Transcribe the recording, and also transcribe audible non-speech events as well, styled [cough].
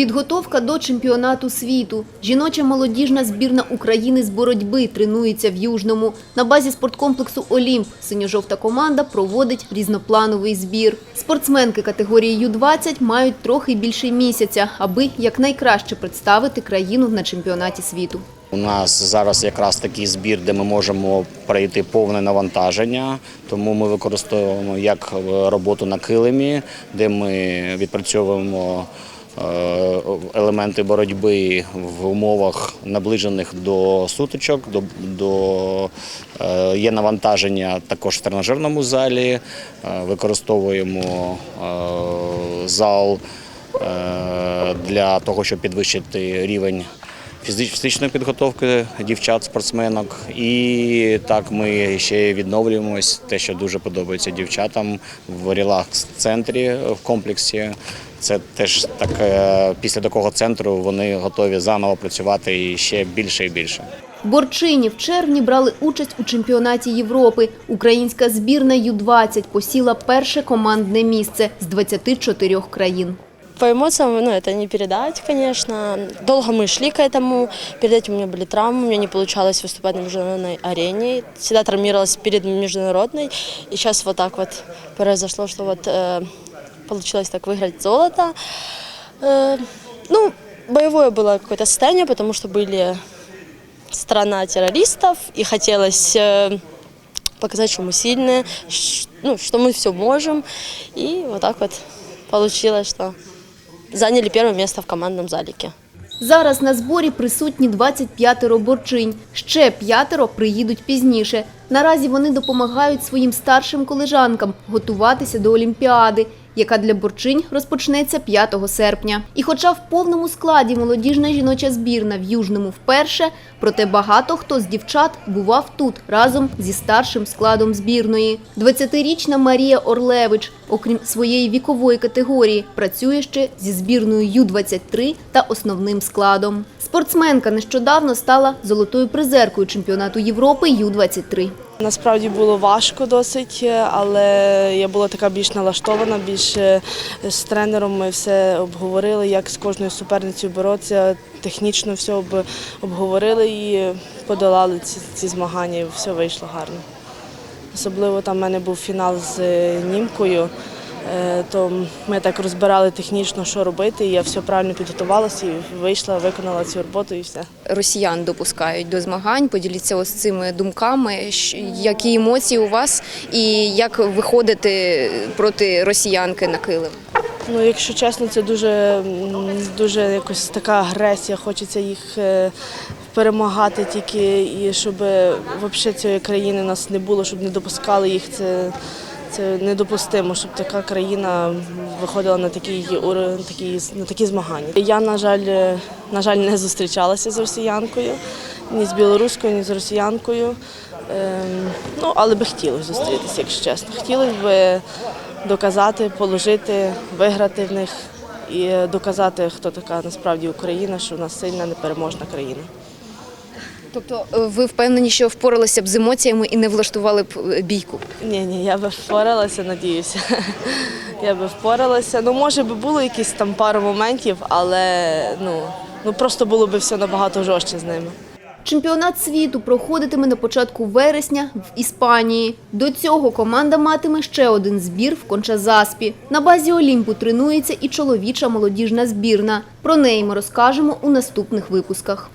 Підготовка до чемпіонату світу. Жіноча молодіжна збірна України з боротьби тренується в Южному. На базі спорткомплексу «Олімп» синьо-жовта команда проводить різноплановий збір. Спортсменки категорії Ю-20 мають трохи більше місяця, аби якнайкраще представити країну на чемпіонаті світу. У нас зараз якраз такий збір, де ми можемо пройти повне навантаження, тому ми використовуємо як роботу на килимі, де ми відпрацьовуємо е, елементи боротьби в умовах наближених до сутичок. До, до, е, є навантаження також в тренажерному залі, е, використовуємо е, зал е, для того, щоб підвищити рівень фізич- фізичної підготовки дівчат, спортсменок. І так ми ще відновлюємось, те, що дуже подобається дівчатам в релакс-центрі в комплексі. Це теж так е, після такого центру вони готові заново працювати і ще більше і більше. Борчині в червні брали участь у чемпіонаті Європи. Українська збірна Ю-20 посіла перше командне місце з 24 країн. По эмоциям, ну, это не передать, конечно. Долго мы шли к этому. Перед этим у меня были травмы, у меня не получалось выступать на международной арене. Всегда травмировалась перед международной. И сейчас вот так вот произошло, что вот э, получилось так выиграть золото. Э, ну, боевое было какое-то состояние, потому что были страна террористов, и хотелось э, показать, что мы сильные, ш- ну, что мы все можем. И вот так вот получилось, что заняли первое место в командном залике. Зараз на зборі присутні 25 борчинь. Ще п'ятеро приїдуть пізніше. Наразі вони допомагають своїм старшим колежанкам готуватися до Олімпіади, яка для борчинь розпочнеться 5 серпня. І хоча в повному складі молодіжна жіноча збірна в Южному вперше, проте багато хто з дівчат бував тут разом зі старшим складом збірної. 20-річна Марія Орлевич, окрім своєї вікової категорії, працює ще зі збірною Ю-23 та основним складом. Спортсменка нещодавно стала золотою призеркою чемпіонату Європи Ю-23. Насправді було важко досить, але я була така більш налаштована, більш е, з тренером ми все обговорили, як з кожною суперницею боротися. Технічно все обговорили і подолали ці, ці змагання, і все вийшло гарно. Особливо там в мене був фінал з е, німкою, е, то ми так розбирали технічно, що робити. І я все правильно підготувалася і вийшла, виконала цю роботу і все. росіян допускають до змагань. Поділіться ось цими думками. Які емоції у вас і як виходити проти росіянки на килим? Ну, якщо чесно, це дуже, дуже якось така агресія. Хочеться їх е, перемагати тільки і щоб взагалі цієї країни нас не було, щоб не допускали їх. Це, це недопустимо, щоб така країна виходила на такі, такі, на такі змагання. Я, на жаль, на жаль, не зустрічалася з росіянкою, ні з білоруською, ні з росіянкою. Ем, ну, але би хотілося зустрітися, якщо чесно. Хотілося б доказати, положити, виграти в них і доказати, хто така насправді Україна, що в нас сильна, непереможна країна. Тобто е, ви впевнені, що впоралися б з емоціями і не влаштували б е, бійку? Ні, ні, я би впоралася, надіюся. [laughs] Я би впоралася. Ну, може би було якісь там пару моментів, але ну, ну просто було б все набагато жорстче з ними. Чемпіонат світу проходитиме на початку вересня в Іспанії. До цього команда матиме ще один збір в Кончазаспі. На базі Олімпу тренується і чоловіча молодіжна збірна. Про неї ми розкажемо у наступних випусках.